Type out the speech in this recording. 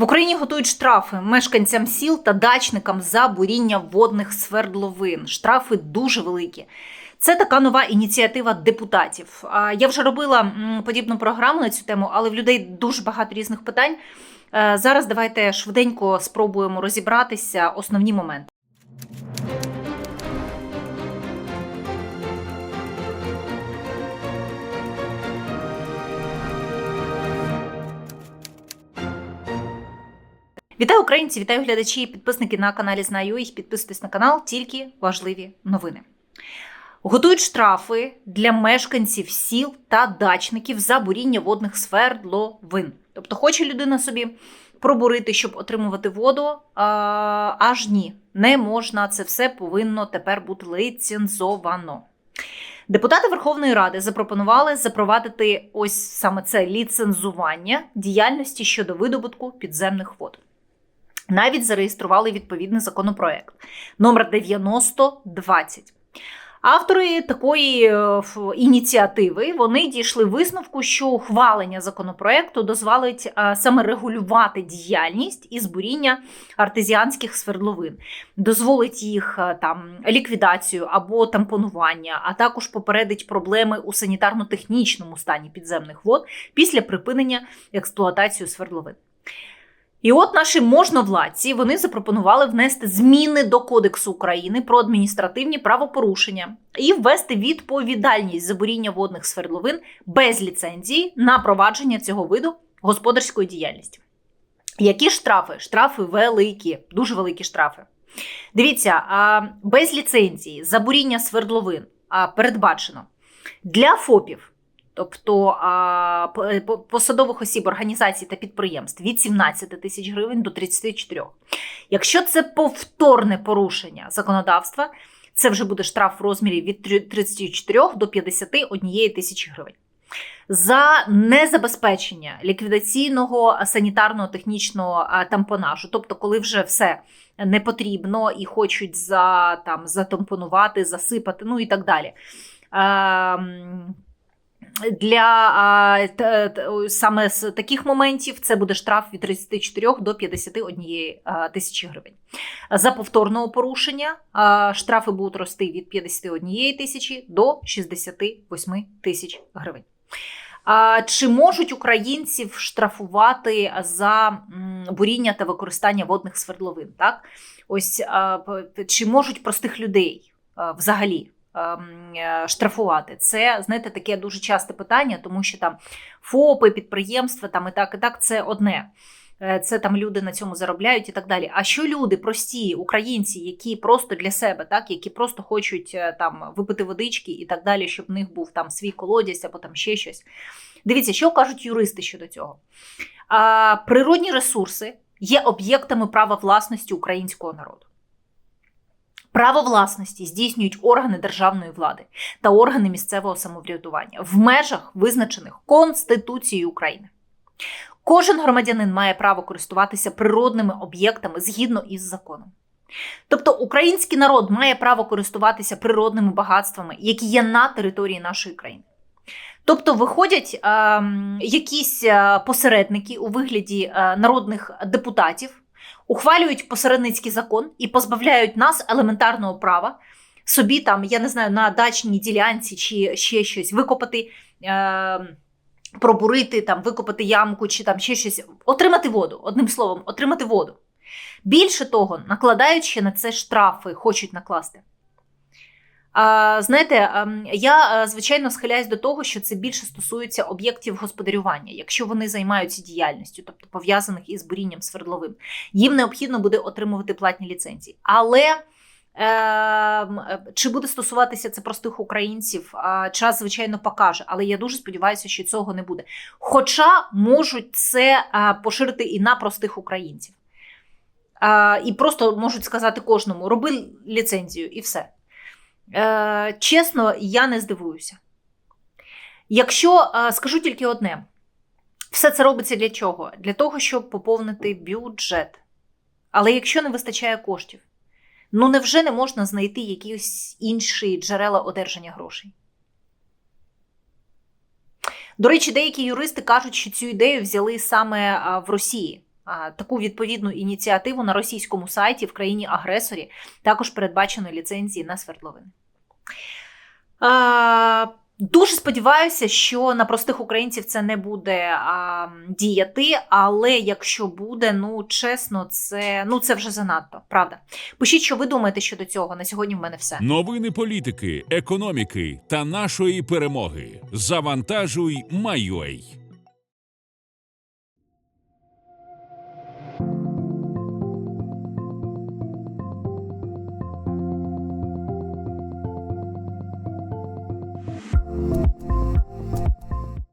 В Україні готують штрафи мешканцям сіл та дачникам за буріння водних свердловин. Штрафи дуже великі. Це така нова ініціатива депутатів. Я вже робила подібну програму на цю тему, але в людей дуже багато різних питань. Е, Зараз давайте швиденько спробуємо розібратися основні моменти. Вітаю українці, вітаю глядачі і підписники на каналі Знаю їх. Підписуйтесь на канал, тільки важливі новини. Готують штрафи для мешканців сіл та дачників за буріння водних свердловин. Тобто, хоче людина собі пробурити, щоб отримувати воду. А, аж ні, не можна. Це все повинно тепер бути ліцензовано. Депутати Верховної Ради запропонували запровадити ось саме це ліцензування діяльності щодо видобутку підземних вод. Навіть зареєстрували відповідний законопроект номер 9020. Автори такої е, ініціативи вони дійшли висновку, що ухвалення законопроекту дозволить е, саме регулювати діяльність із буріння артезіанських свердловин, дозволить їх е, там ліквідацію або тампонування, а також попередить проблеми у санітарно-технічному стані підземних вод після припинення експлуатації свердловин. І от наші можновладці вони запропонували внести зміни до Кодексу України про адміністративні правопорушення і ввести відповідальність за буріння водних свердловин без ліцензії на провадження цього виду господарської діяльності. Які штрафи? Штрафи великі, дуже великі штрафи. Дивіться, без ліцензії за буріння свердловин передбачено для ФОПів тобто п- посадових осіб, організацій та підприємств від 17 тисяч гривень до 34. Якщо це повторне порушення законодавства, це вже буде штраф в розмірі від 34 до 51 тисячі гривень. За незабезпечення ліквідаційного санітарно-технічного тампонажу, тобто, коли вже все не потрібно і хочуть за, там, затампонувати, засипати, ну і так далі. Для саме з таких моментів це буде штраф від 34 до 51 тисячі гривень. За повторного порушення штрафи будуть рости від 51 тисячі до 68 тисяч гривень. А, Чи можуть українців штрафувати за буріння та використання водних свердловин? Так? Ось чи можуть простих людей взагалі штрафувати? Це знаєте таке дуже часте питання, тому що там ФОПи, підприємства, там і так, і так це одне. Е, Це там люди на цьому заробляють і так далі. А що люди, прості українці, які просто для себе, так, які просто хочуть е, там випити водички і так далі, щоб в них був там свій колодязь або там ще щось. Дивіться, що кажуть юристи щодо цього. А, природні ресурси є об'єктами права власності українського народу. Право власності здійснюють органи державної влади та органи місцевого самоврядування в межах, визначених Конституцією України. Кожен громадянин має право користуватися природними об'єктами згідно із законом. Тобто український народ має право користуватися природними багатствами, які є на території нашої країни. Тобто виходять ем, якісь е, посередники у вигляді е, народних депутатів, ухвалюють посередницький закон і позбавляють нас елементарного права собі там, я не знаю, на дачній ділянці чи ще щось викопати, е, пробурити, там, викопати ямку чи там ще щось, отримати воду, одним словом, отримати воду. Більше того, накладають ще на це штрафи, хочуть накласти. Знаєте, ем, я е, звичайно схиляюсь до того, що це більше стосується об'єктів господарювання, якщо вони займаються діяльністю, тобто пов'язаних із бурінням свердловин, їм необхідно буде отримувати платні ліцензії. Але ем, е, чи буде стосуватися це простих українців, час, звичайно, покаже. Але я дуже сподіваюся, що цього не буде. Хоча можуть це поширити і на простих українців. І просто можуть сказати кожному: роби ліцензію і все. Е, чесно, я не здивуюся. Якщо е, скажу тільки одне: все це робиться для чого? Для того, щоб поповнити бюджет. Але якщо не вистачає коштів, ну невже не можна знайти якісь інші джерела одержання грошей? До речі, деякі юристи кажуть, що цю ідею взяли саме в Росії. таку відповідну ініціативу на російському сайті в країні-агресорі також передбачено ліцензії на свердловини. А, Дуже сподіваюся, що на простих українців це не буде а, діяти, але якщо буде, ну чесно, це ну це вже занадто. Правда. Пишіть, що ви думаєте щодо цього. На сьогодні в мене все. Новини політики, економіки та нашої перемоги. Завантажуй, майой.